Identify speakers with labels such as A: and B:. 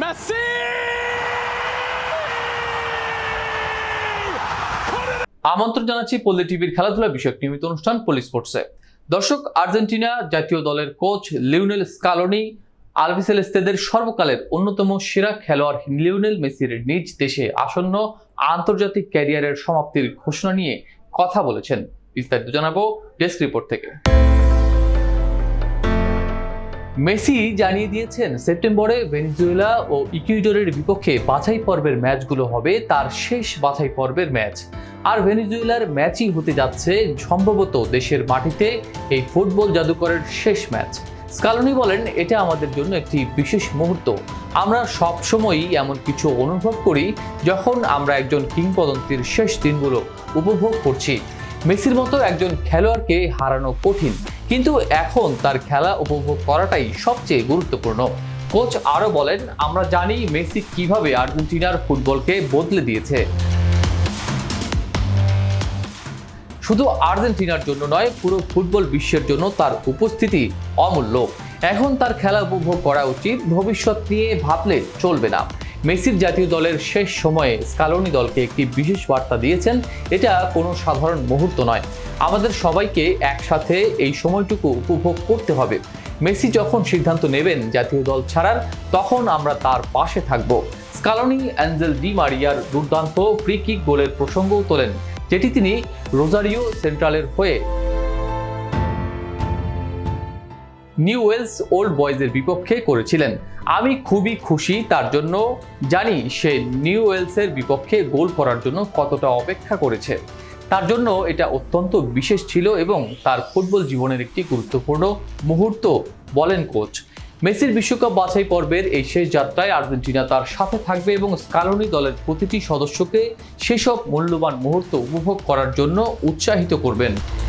A: Messi!
B: আমন্ত্রণ জানাচ্ছি পল্লী টিভির খেলাধুলা বিষয়ক নিয়মিত অনুষ্ঠান পলি স্পোর্টসে। দর্শক, আর্জেন্টিনা জাতীয় দলের কোচ লিওনেল স্কালোনি আলভিসেলেস্তেদের সর্বকালের অন্যতম সেরা খেলোয়াড় লিওনেল মেসির নিজ দেশে আসন্ন আন্তর্জাতিক ক্যারিয়ারের সমাপ্তির ঘোষণা নিয়ে কথা বলেছেন। বিস্তারিত জানাব ডেস্ক রিপোর্ট থেকে। মেসি জানিয়ে দিয়েছেন, সেপ্টেম্বরে ভেনেজুয়েলা ও ইকুইডরের বিপক্ষে বাছাই পর্বের ম্যাচগুলো হবে তার শেষ বাছাই পর্বের ম্যাচ। আর ভেনেজুয়েলার ম্যাচই হতে যাচ্ছে সম্ভবত দেশের মাটিতে এই ফুটবল জাদুকরের শেষ ম্যাচ। স্কালনি বলেন, এটা আমাদের জন্য একটি বিশেষ মুহূর্ত। আমরা সব সময়ই এমন কিছু অনুভব করি যখন আমরা একজন কিংবদন্তির শেষ দিনগুলো উপভোগ করছি। মেসির মতো একজন খেলোয়াড়কে হারানো কঠিন, কিন্তু এখন তার খেলা উপভোগ করাটাই সবচেয়ে গুরুত্বপূর্ণ। কোচ আরও বলেন, আমরা জানি মেসি কীভাবে আর্জেন্টিনার ফুটবলকে বদলে দিয়েছে। শুধু আর্জেন্টিনার জন্য নয়, পুরো ফুটবল বিশ্বের জন্য তার উপস্থিতি অমূল্য। এখন তার খেলা উপভোগ করা উচিত, ভবিষ্যৎ নিয়ে ভাবলে চলবে না। মেসির জাতীয় দলের শেষ সময়ে স্কালোনি দলকে একটি বিশেষ বার্তা দিয়েছেন, এটা কোনো সাধারণ মুহূর্ত নয়। আমাদের সবাইকে একসাথে এই সময়টুকু উপভোগ করতে হবে। মেসি যখন সিদ্ধান্ত নেবেন জাতীয় দল ছাড়ার, তখন আমরা তার পাশে থাকব। স্কালোনি, অ্যাঞ্জেল ডি মারিয়ার দুর্দান্ত ফ্রি কিক গোলের প্রসঙ্গও তোলেন, যেটি তিনি রোজারিও সেন্ট্রালের হয়ে নিউ ওয়েলস ওল্ড বয়েজের বিপক্ষে করেছিলেন। আমি খুবই খুশি তার জন্য। জানি সে নিউ ওয়েলসের বিপক্ষে গোল করার জন্য কতটা অপেক্ষা করেছে। তার জন্য এটা অত্যন্ত বিশেষ ছিল এবং তার ফুটবল জীবনের একটি গুরুত্বপূর্ণ মুহূর্ত, বলেন কোচ। মেসির বিশ্বকাপ বাছাই পর্বের এই শেষ যাত্রায় আর্জেন্টিনা তার সাথে থাকবে এবং স্কালোনি দলের প্রতিটি সদস্যকে সেসব মূল্যবান মুহূর্ত উপভোগ করার জন্য উৎসাহিত করবেন।